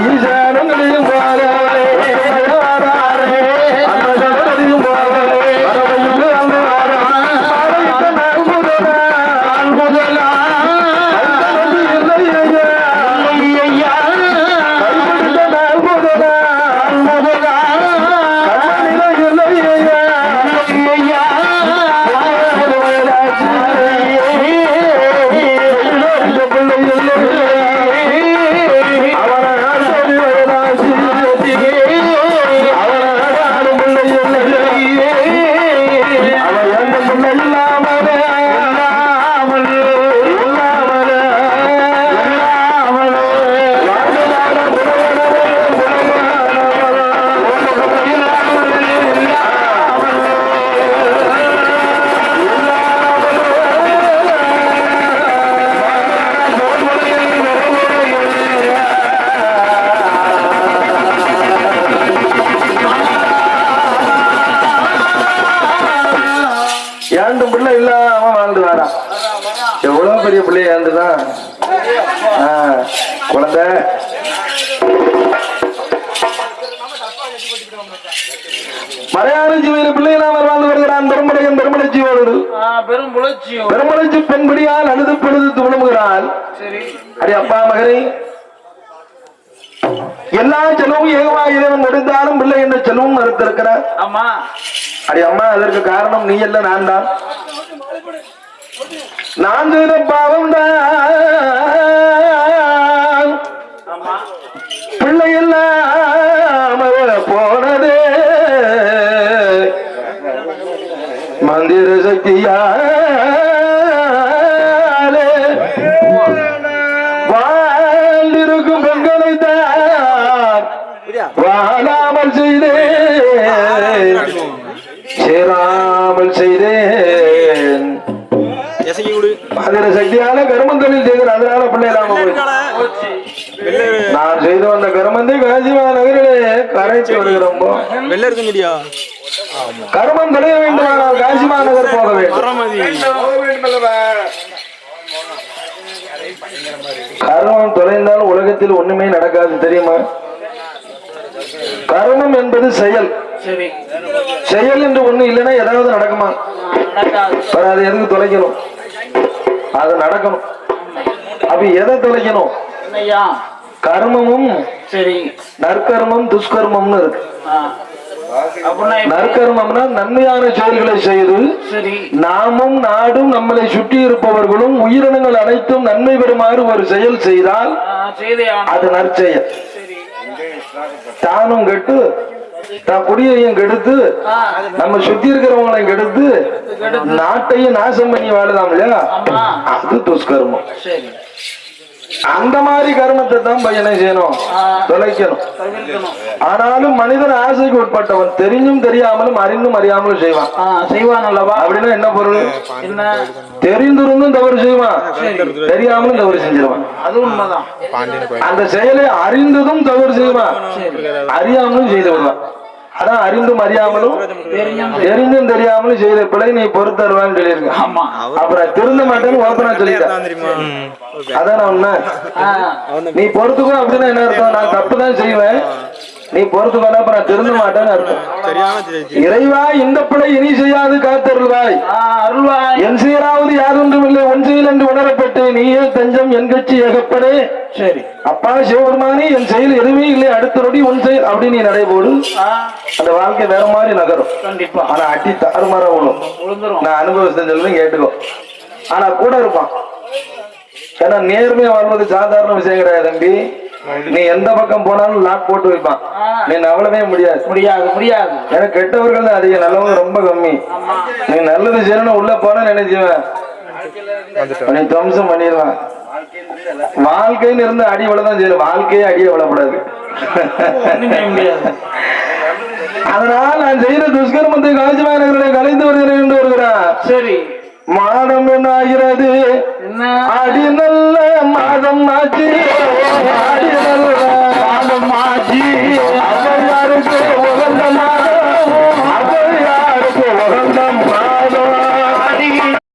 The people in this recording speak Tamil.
Aí já era um. பெரிய பிள்ளைய இருந்துதான் குழந்தை? மலையாள ஜீவியில பிள்ளைகளாம் வாழ்ந்து வருகிறான். பெருமடையன் பெருமடை ஜீவோடு ஆ, பெரும் புலட்சியம் பெருமடைச்சு பெண்படியால் அழுது பொழுது துவணுகிறாள். சரி. அடி அப்பா மகனே. எல்லா செலவும் ஏகமா இறைவன் முடிந்தாலும் பிள்ளை என்ற செலவும் மறுத்திருக்கிறார்? ஆமா. அடி அம்மா அதற்கு காரணம் நீ அல்ல நான் தான் நான் செய்த பாவம் தான் பிள்ளை எல்லாம் போனதே. மந்திர சக்தியாலே. வாழ்ந்திருக்கும் பெண்களை தான் வாழாமல் செய்தேன். சேராமல் செய்தேன். சக்தியால அதனால நான் செய்து வந்த கருமந்தை காசிமா நகரிலே கரைத்து வருகிறோம் வெள்ளை இருக்க முடியா கருமம் தொலைய வேண்டுமானால் காசிமா நகர் போக வேண்டும். கர்மம் தொலைந்தால் உலகத்தில் ஒண்ணுமே நடக்காது தெரியுமா? கர்மம் என்பது செயல். செயல் என்று ஒண்ணு இல்லைன்னா ஏதாவது நடக்குமா? அது எதுக்கு தொலைக்கணும் அது நடக்கணும். அப்ப எதை தொலைக்கணும்? கர்மமும் சரி நற்கர்மம் துஷ்கர்மம்னு இருக்கு? நற்கர்மம்னா நன்மையான செயல்களை செய்து சரி. நாமும் நாடும் நம்மளை சுற்றி இருப்பவர்களும் உயிரினங்கள் அனைத்தும் நன்மை பெறுமாறு ஒரு செயல் செய்தால். அது நற்செயல். தானும் கெட்டு தான் குடியையும் கெடுத்து நம்ம சுத்தி இருக்கிறவங்களையும் கெடுத்து நாட்டையும் நாசம் பண்ணி வாழுதாம் இல்லையா? அது துஷ்கர்மம். அந்த மாதிரி கர்மத்தை தான் பையனை செய்யணும். தொலைக்கணும். ஆனாலும் மனிதன் ஆசைக்கு உட்பட்டவன். தெரிஞ்சும் தெரியாமலும் அறிந்தும் அறியாமலும் செய்வான். ஆ, செய்வான் அல்லவா? அப்படின்னா என்ன பொருள்? என்ன? தெரிந்திருந்தும் தவறு செய்வான். தெரியாமலும் தவறு செஞ்சிருவான். அது உண்மைதான். அந்த செயலை அறிந்ததும் தவறு செய்வான். அறியாமலும் செய்து விடுவான். அதான் அறிந்தும் அறியாமலும் தெரிஞ்சும் தெரியாமலும் செய்த பிழை நீ பொறுத்தருவான்னு சொல்லியிருக்க. ஆமா. அப்புறம் திருந்த மாட்டேன்னு ஓப்பனா சொல்லிட்டேன். அதான் ஆ, நீ பொறுத்துக்கோ அப்படின்னா என்ன அர்த்தம்? நான் தப்பு தான் செய்வேன் நீ பொறுத்துக்கோனா அப்புறம் நான் திருந்த மாட்டேன்னு அர்த்தம். இறைவா இந்த பிழை இனி செய்யாது காத்தருள்வாய். ஆ, அருள்வாய். என் சீராவது யாரொன்றும் இல்லை ஒன் செயல் என்று உணரப்பட்டு நீயே தஞ்சம் என் கட்சி ஏகப்படே. சரி. அப்பா சிவபெருமானே என் செயல் எதுவுமே இல்லை அடுத்த நொடி உன் செயல் அப்படி நீ நடைபோடு அந்த வாழ்க்கை வேற மாதிரி நகரும். கண்டிப்பா. ஆனா அடி தாறுமாற விழும். நான் சொல்லுவேன் கேட்டுக்கோ. ஆனா கூட இருப்பான். ஏன்னா நேர்மையா வாழ்வது சாதாரண விஷயம் கிடையாது தம்பி. நீ எந்த பக்கம் போனாலும் லாக் போட்டு வைப்பான். நீ நவளவே முடியாது. முடியாது முடியாது. ஏன்னா கெட்டவர்கள் தான் அதிகம் நல்லவங்க ரொம்ப கம்மி. நீ நல்லது செய்யணும் உள்ள போனா நினைச்சுவேன். உன்னை துவம்சம் பண்ணிடலாம். வாழ்க்கைன்னு இருந்த அடி விழதான் செய்யணும். வாழ்க்கையே அடிய விழப்படாது அதனால் நான் செய்த துஷ்கர்மத்தை காஞ்சிமாநகரனை கலைந்து வருகிறேன் என்று வருகிறார் சரி. மாதம் என்ன ஆகிறது. அடி நல்ல மாதம் ஆச்சு.